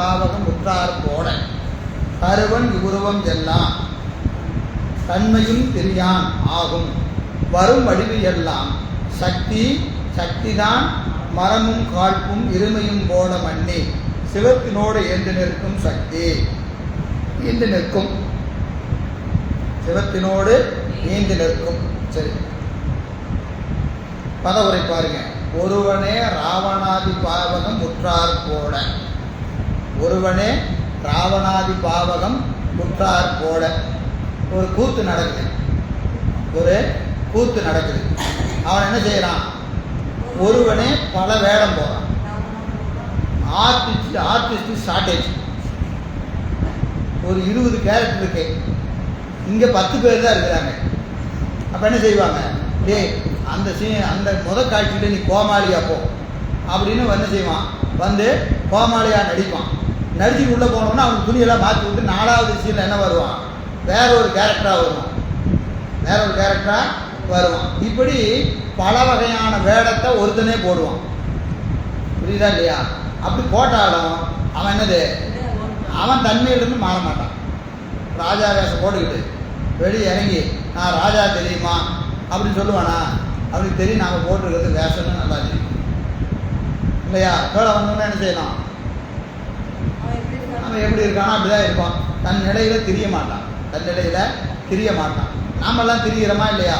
பாவகம் உற்றார் போட கருவன் உருவம் எல்லாம் தன்மையும் தெரியான் ஆகும். வரும் வடிவு எல்லாம் சக்தி சக்திதான் மரமும் காழ்ப்பும் இருமையும் போல மண்ணி. சிவத்தினோடு ஏந்து நிற்கும் சக்தி ஈந்து நிற்கும். சிவத்தினோடு ஈந்து நிற்கும். சரி. பதவுரை பாருங்க. ஒருவனே ராவணாதி பாவகம் உற்றார் போட ஒருவனே ராவணாதி பாவகம் குற்றார் போட. ஒரு கூத்து நடக்குது. ஒரு கூத்து நடக்குது. அவன் என்ன செய்யறான்? ஒருவனே பல வேடம் போறான். ஆர்டிஸ்ட் ஆர்டிஸ்ட் ஷார்டேஜ் ஒரு இருபது கேரக்டர் இருக்கு. இங்கே பத்து பேர் தான் இருக்கிறாங்க. அப்போ என்ன செய்வாங்க? டேய் அந்த சீ அந்த முத காட்சியில் நீ கோமாளியா போ. அப்படின்னு வந்து செய்வான். வந்து கோமாளியா நடிப்பான். நடிச்சு உள்ளே போனோம்னா அவன் துணியெல்லாம் மாற்றி விட்டு நாலாவது சீனில் என்ன வருவான்? வேற ஒரு கேரக்டராக வருவான். வேற ஒரு கேரக்டராக வருவான். இப்படி பல வகையான வேடத்தை ஒருத்தனே போடுவான். புரியுதா இல்லையா? அப்படி போட்டாலும் அவன் என்னது? அவன் தன்மையிலிருந்து மாற மாட்டான். ராஜா வேஷம் போட்டுக்கிட்டு வெளியே இறங்கி நான் ராஜா தெரியுமா? அப்படின்னு சொல்லுவானா? அப்படின்னு தெரியும் நாங்கள் போட்டிருக்கிறது வேஷம்னு நல்லா தெரியும். இல்லையா? கீழே வந்தோம்னா என்ன செய்யலாம்? அவன் எப்படி இருக்கானோ அப்படிதான் இருப்பான். தன் நிலையில தெரிய மாட்டான். தன் நிலையில திரிய மாட்டான். நாமெல்லாம் திரியிறோமா இல்லையா?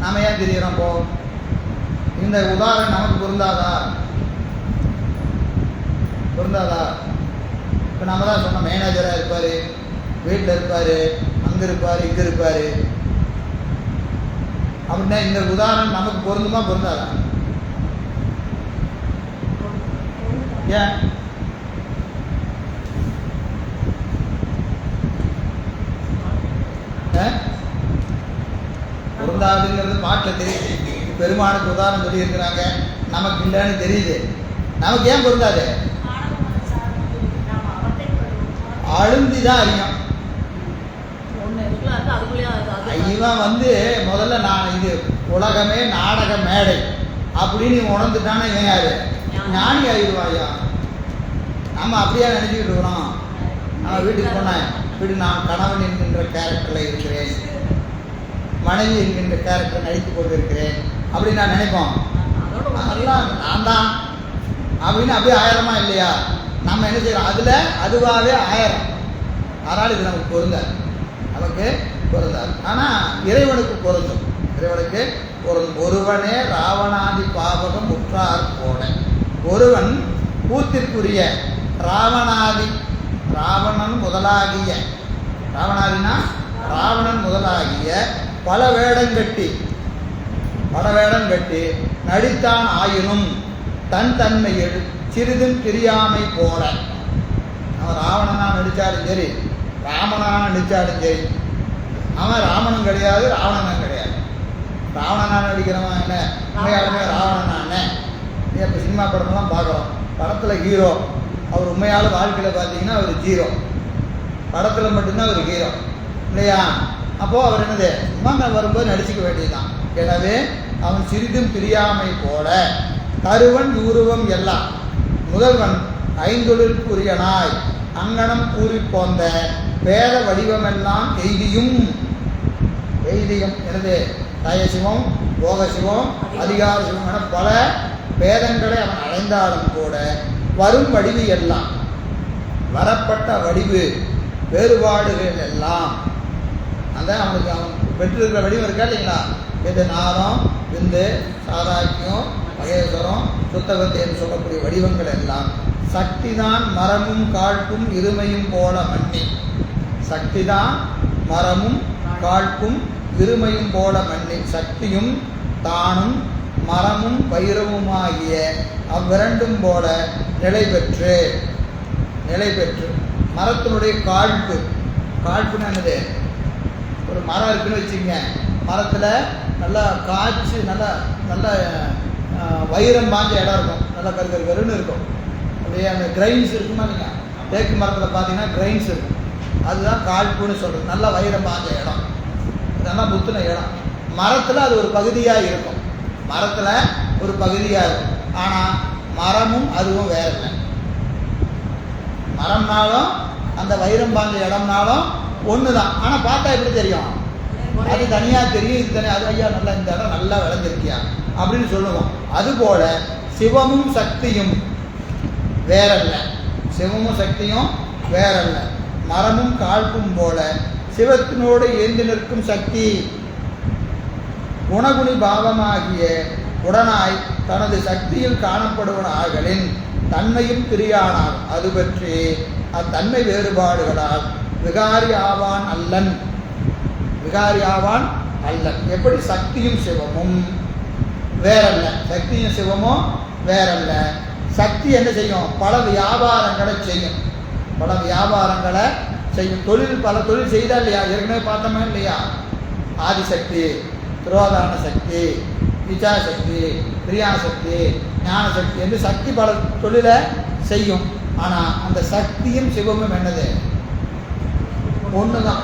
நாம ஏன் தெரிகிறோம் போ இந்த உதாரணம் நமக்கு பொருந்தாதா? பொருந்தாதா? இப்போ நம்ம தான் சொன்னோம் மேனேஜராக இருப்பார் வீட்டில் இருப்பார் அங்கே இருப்பார் இங்கே இருப்பார். அப்படின்னா இந்த உதாரணம் நமக்கு பொருந்துமா பொருந்தாதா? ஏன்? பொருந்தாதுங்கிறது பாட்டில் தெரியுது. பெருமானுக்கு உதாரணம் சொல்லி இருக்கிறாங்க நமக்கு இல்லைன்னு தெரியுது. நமக்கு ஏன் பொருந்தாது? அழுந்தி தான் அறியும். இவன் வந்து முதல்ல நான் இது உலகமே நாடக மேடை அப்படின்னு உணர்ந்துட்டானே இவன் யாரு? ஞானி ஆயிடுவாயா? நம்ம அப்படியே நினைச்சுக்கிட்டு இருக்கிறோம். நம்ம வீட்டுக்கு போனேன் இப்படி நான் கணவன் என்கின்ற கேரக்டரில் இருக்கிறேன். மனைவி என்கின்ற கேரக்டர் நடித்து கொண்டிருக்கிறேன். அப்படின்னு நான் நினைப்போம். அதெல்லாம் நான் தான். அப்படின்னு அப்படியே ஆயிரமா இல்லையா? நம்ம என்ன செய்யறோம்? அதில் அதுவாகவே ஆயிரம். அதனால் இது நமக்கு பொருந்தாது. நமக்கு பொருந்தாது. ஆனால் இறைவனுக்கு பொருந்தும். இறைவனுக்கு பொருந்தும். ஒருவனே ராவணாதி பாவகம் உற்றார் போன ஒருவன் கூத்திற்குரிய ராவணாதி ராவணன் முதலாகிய ராவணாதினா ராவணன் முதலாகிய பல வேடங்கட்டி பல வேடம் கட்டி நடித்தான் ஆயினும் தன் தன்மையில் சிறிதும் தெரியாமை போல. அவன் ராவணனா நடித்தாலும் சரி ராமனா நடித்தாலும் சரி அவன் ராமனும் கிடையாது ராவணனும் கிடையாது. ராவணனா நடிக்கிறவன் என்ன? உண்மையாலுமே ராவணனா என்ன? இப்போ சினிமா படமெல்லாம் பார்க்குறோம் படத்தில் ஹீரோ அவர் உண்மையான வாழ்க்கையில் பார்த்தீங்கன்னா அவர் ஜீரோ படத்தில் மட்டும்தான் அவர் ஹீரோ இல்லையா? அப்போது அவர் என்னது? சும்மா வரும்போது நடிச்சுக்க வேண்டியதுதான். எனவே அவன் சிறிதும் பிரியாமை போல கருவன் உருவம் எல்லாம் முதல்வன் ஐந்தொழிற்குரியனாய் அங்கனம் கூறி போந்த பேர வடிவமெல்லாம் எய்தியும். எய்தியும் எனது தயசிவம் போகசிவம் அதிகார சிவம் என பல வேதங்களை அவன் அடைந்தாலும் கூட வரும் வடிவு எல்லாம். வரப்பட்ட வடிவு வேறுபாடுகள் எல்லாம். அதான் அவனுக்கு அவன் பெற்றிருக்கிற வடிவம் இருக்கா இல்லைங்களா? இது நாதம் விந்து சாதாக்கியம் மகேஸ்வரம் சுத்தகத்தை என்று சொல்லக்கூடிய வடிவங்கள் எல்லாம். சக்திதான் மரமும் காழ்ப்பும் இருமையும் போல மண்ணி. சக்திதான் மரமும் காழ்ப்பும் இருமையும் போல மண்ணி. சக்தியும் தானும் மரமும் பயிரவுமாகிய அவ்விரண்டும் போல நிலை பெற்று நிலை பெற்று. மரத்தினுடைய காழ்ப்பு. காழ்ப்புன்னு என்னது? ஒரு மரம் இருக்குன்னு வச்சுக்கங்க மரத்தில் நல்லா காய்ச்சி நல்லா நல்லா வைரம் பாஞ்ச இடம் இருக்கும். நல்லா கரு கரு கருன்னு இருக்கும். அப்படியே அந்த கிரைன்ஸ் இருக்குமா இல்லைங்க தேக்கு மரத்தில் பார்த்தீங்கன்னா கிரைன்ஸ் இருக்கும். அதுதான் காழ்ப்புன்னு சொல்கிறது நல்லா வைரம் பாஞ்ச இடம். நல்லா முத்துன இடம். மரத்தில் அது ஒரு பகுதியாக இருக்கும். மரத்தில் ஒரு பகுதியாக இருக்கும். ஆனால் மரமும் அதுவும் வேற இல்லை. மரம்னாலும் அந்த வைரம் பாஞ்ச இடம்னாலும் ஒன்று தான் ஆனால் பார்த்தா எப்படி தெரியும்? அது தனியாக தெரியும் இது தனியாக அது ஐயா நல்லா இந்த இடம் நல்லா விளைஞ்சிருக்கியா? அப்படின்னு சொல்லுவோம். அதுபோல சிவமும் சக்தியும் வேறல்ல சிவமும் சக்தியும் வேறல்ல மரமும் காழ்ப்பும் போல சிவத்தினோடு ஏந்தி நிற்கும் சக்தி குணகுணி பாவமாகிய உடனாய் தனது சக்தியில் காணப்படுவன ஆகலின் தன்மையும் பிரியானார். அது பற்றி அத்தன்மை வேறுபாடுகளால் விகாரி ஆவான் அல்லன். விகாரி ஆவான் அல்லன். எப்படி? சக்தியும் சிவமும். வேறல்ல. சக்தியும் சிவமும் வேறல்ல. சக்தி என்ன செய்யும்? பல வியாபாரங்களை செய்யும். பல வியாபாரங்களை செய்யும். தொழில் பல தொழில் செய்தா இல்லையா? ஏற்கனவே பார்த்தோமே இல்லையா? ஆதிசக்தி. துரோதான சக்தி இச்சாசக்தி கிரியாசக்தி ஞானசக்தி என்று சக்தி பல தொழிலை செய்யும். ஆனால் அந்த சக்தியும் சிவமும் என்னது? ஒன்று தான்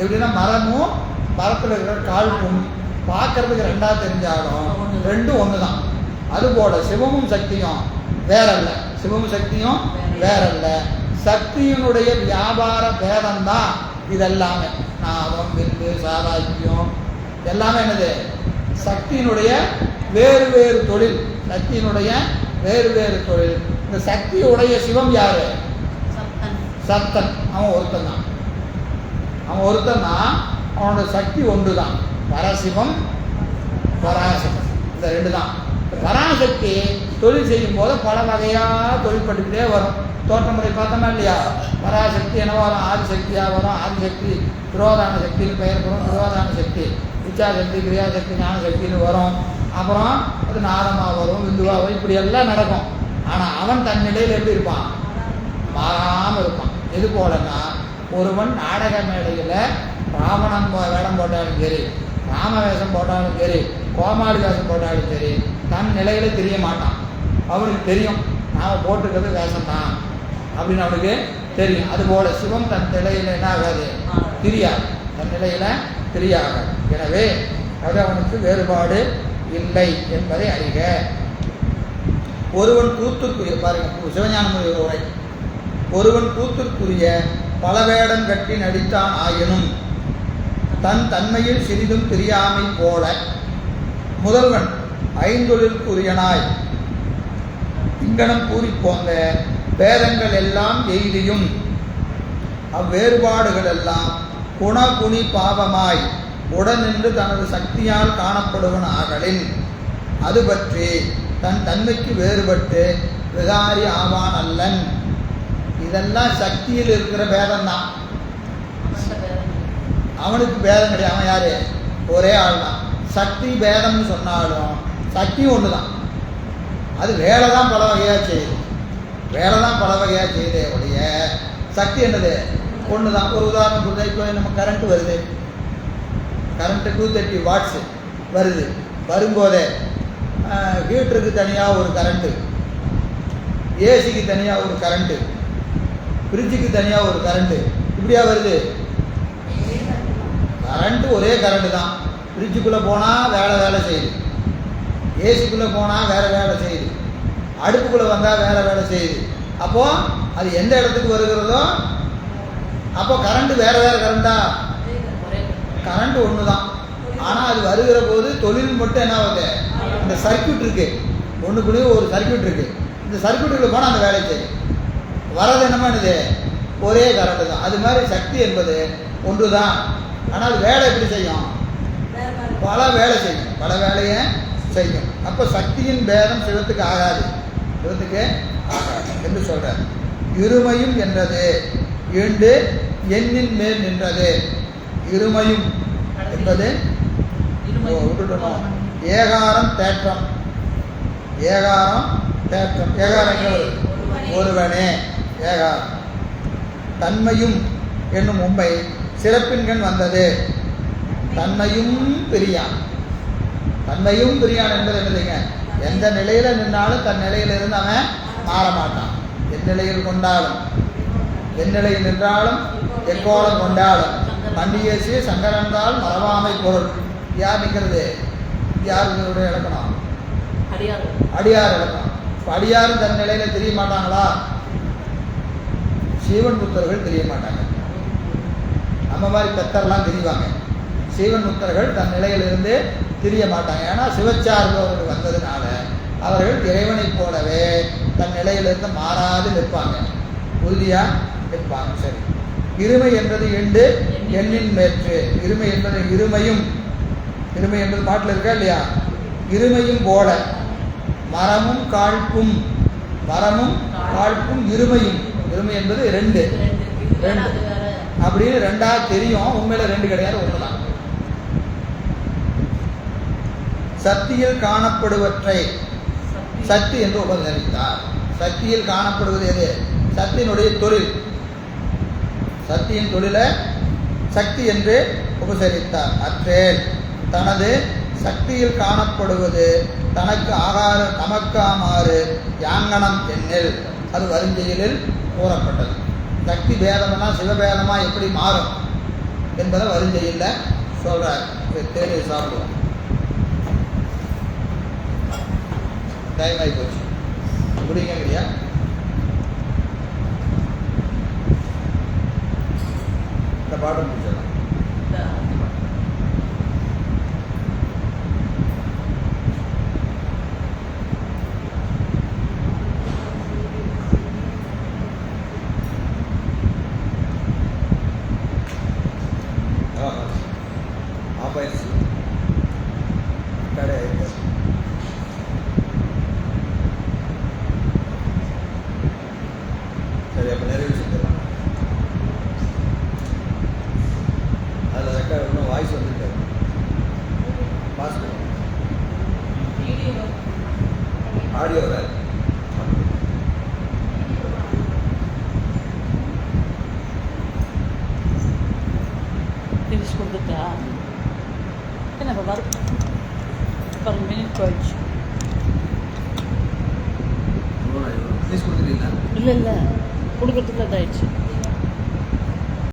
எப்படின்னா மரமும் மரத்தில் இருக்கிற கால்பும் பார்க்கறதுக்கு ரெண்டாக தெரிஞ்சாலும் ரெண்டும் ஒன்று தான் அதுபோல் சிவமும் சக்தியும் வேறல்ல. சிவமும் சக்தியும் வேறல்ல. சக்தியினுடைய வியாபார பேதம் தான் இதெல்லாமே. நாதம் வில்லு சாராக்கியம் எல்லாமே என்னது? சக்தியினுடைய வேறு வேறு தொழில். சக்தியினுடைய வேறு வேறு தொழில். இந்த சக்தியுடைய சிவம் யாரு? சத்தன் அவன் ஒருத்தன் தான். அவன் ஒருத்தன் தான். அவனோட சக்தி ஒன்று தான் பரசிவம் பராசக்தி. இந்த ரெண்டு தான். பராசக்தி தொழில் செய்யும் போது பல வகையாக தொழில் பண்ணிக்கிட்டே வரும். தோற்ற முறை பார்த்தோமா இல்லையா? பராசக்தி என்ன வரும்? ஆதிசக்தியாக வரும். ஆதிசக்தி துரோதான சக்தின்னு பெயர் வரும். துரோதான சக்தி. இச்சாசக்தி கிரியாசக்தி ஞானசக்தின்னு வரும். அப்புறம் அது நாதமாக வரும் விந்துவா வரும் இப்படி எல்லாம் நடக்கும். ஆனால் அவன் தன் நிலையில் எப்படி இருப்பான்? மாறாமல் இருப்பான். எது போலன்னா ஒருவன் நாடக மேடையில் ராவணன் வேடம் போட்டாலும் சரி ராம வேஷம் போட்டாலும் சரி கோமாளி வேஷம் போட்டாலும் சரி தன் நிலையில தெரிய மாட்டான். அவனுக்கு தெரியும் நாம் போட்டிருக்கிறது வேஷம் தான் அப்படின்னு அவனுக்கு தெரியும். அதுபோல சிவம் தன் நிலையில் என்ன ஆகாது. தெரியாது. தன் நிலையில தெரியாது. எனவே அது அவனுக்கு வேறுபாடு இல்லை என்பதை அறிக. ஒருவன் கூத்துக்குரிய பாருங்க சிவஞானமுடைய உரை ஒருவன் கூத்துக்குரிய பல வேடம் கட்டி நடித்தான் ஆயினும் தன் தன்மையில் சிறிதும் தெரியாமை போல முதல்வன் ஐந்தொழிற்குரியனாய். இங்கனம் கூறிப்போந்த பேதங்கள் எல்லாம் எய்தியும் அவ்வேறுபாடுகள் எல்லாம் குணகுணி பாவமாய் உடனின்று தனது சக்தியால் காணப்படுவன் ஆகலின். அது பற்றி தன் தன்மைக்கு வேறுபட்டு விகாரி ஆவான் அல்லன். இதெல்லாம் சக்தியில் இருக்கிற பேதம் தான் அவனுக்கு பேதம் கிடையாது. அவன் யாரு? ஒரே ஆள் தான் சக்தி பேதம்னு சொன்னாலும் சக்தி ஒன்று தான் அது வேலை தான் பல வகையாக செய்யுது. வேலை தான் பல வகையாக செய்யுதே ஒழிய சக்தி என்னது? ஒன்று தான் ஒரு உதாரணம் கொடுத்தா இப்போ நம்ம கரண்ட் வருது. கரண்ட்டு டூ தேர்ட்டி வாட்ஸு வருது. வரும்போதே ஹீட்டருக்கு தனியாக ஒரு கரண்ட்டு ஏசிக்கு தனியாக ஒரு கரண்ட்டு ஃப்ரிட்ஜுக்கு தனியாக ஒரு கரண்ட்டு இப்படியா வருது? கரண்ட்டு ஒரே கரண்ட்டு தான். ஃப்ரிட்ஜுக்குள்ளே போனால் வேலை வேலை செய்யுது. ஏசிக்குள்ளே போனால் வேறு வேலை செய்யுது. அடுப்புக்குள்ளே வந்தால் வேறு வேலை செய்யுது. அப்போது அது எந்த இடத்துக்கு வருகிறதோ அப்போ கரண்ட்டு வேறு வேறு கரண்டா கரண்ட் ஒன்று தான் ஆனால் அது வருகிற போது தொழில் மட்டும் என்ன ஆகுது? இந்த சர்க்கியூட் இருக்கு. ஒன்றுக்குள்ளேயே ஒரு சர்க்கியூட் இருக்கு. இந்த சர்க்யூட்டுக்குள்ள போனால் அந்த வேலை செய்யும். வரது என்னமோ என்னது? ஒரே கரண்ட் தான். அது மாதிரி சக்தி என்பது ஒன்று தான் ஆனால் அது வேலை எப்படி செய்யும்? பல வேலை செய்யும். பல வேலையை செய்யும். அப்போ சக்தியின் பேதம் சிவத்துக்கு ஆகாது. சிவத்துக்கு ஆகாது. என்று சொல்கிறார் இருமையும் என்றது. ஈண்டு எண்ணின் மேல் நின்றது. இருமையும் என்பது ஓ, விட்டுட்டோம் ஏகாரம் தேற்றம். ஏகாரம் தேற்றம். ஏகாரம்? ஒருவனே. ஏகாரம். தன்மையும் என்னும் உண்மை சிறப்பின்கண் வந்தது. தன்மையும் பிரியான். தன்மையும் பிரியான் என்பது என்னதுங்க? எந்த நிலையில நின்னாலும் தன் நிலையில இருந்து அவன் மாற மாட்டான். என் நிலையில் கொண்டாலும். என் நிலையில் நின்றாலும் எக்கோலம் கொண்டாலும் மண்டியேசி சங்கரந்தால் மறவாமை பொருள். யார் நிற்கிறது? யார் இதனுடைய இலக்கணம்? அடியார். இலக்கணம். இப்போ அடியாரும் தன் நிலையில தெரிய மாட்டாங்களா சீவன் புத்தர்கள் தெரிய மாட்டாங்க நம்ம மாதிரி பெத்தர்லாம் தெரிவாங்க சீவன் முத்தர்கள் தன் நிலையிலிருந்து திரிய மாட்டாங்க ஏன்னா சிவச்சார்பு அவர்கள் வந்ததுனால அவர்கள் இறைவனைப் போலவே தன் நிலையிலிருந்து மாறாது நிற்பாங்க. உறுதியாக நிற்பாங்க. சரி. இருமை என்பது எண்டு எண்ணின் மேற்று இருமை என்பது இருமையும் இருமை என்பது பாட்டில் இருக்கா இல்லையா? இருமையும் போல. மரமும் காழ்ப்பும் மரமும் காழ்ப்பும் இருமையும். இருமை என்பது ரெண்டு. ரெண்டு. அப்படின்னு ரெண்டா தெரியும். உண்மையில ரெண்டு கிடையாது ஒன்றுதான் சக்தியில் காணப்படுவற்றை சக்தி என்று உபதரித்தார் சக்தியில் காணப்படுவது எது? சக்தியினுடைய தொழில். சக்தியின் தொழிலை சக்தி என்று உபசரித்தார். அற்றேல் தனது சக்தியில் காணப்படுவது தனக்கு ஆகார தமக்காமாறு யாங்கனம் எண்ணில் அது வருஞ்செயலில் கூறப்பட்டது. சக்தி பேதம்னா சிவபேதமாக எப்படி மாறும் என்பதை வருஞ்செயலில் சொல்கிறார் தேடி சாப்பிடுவோம். டைம் ஆகி போச்சு முடியுங்க இல்லையா பாடம் ஆடியோ வேறு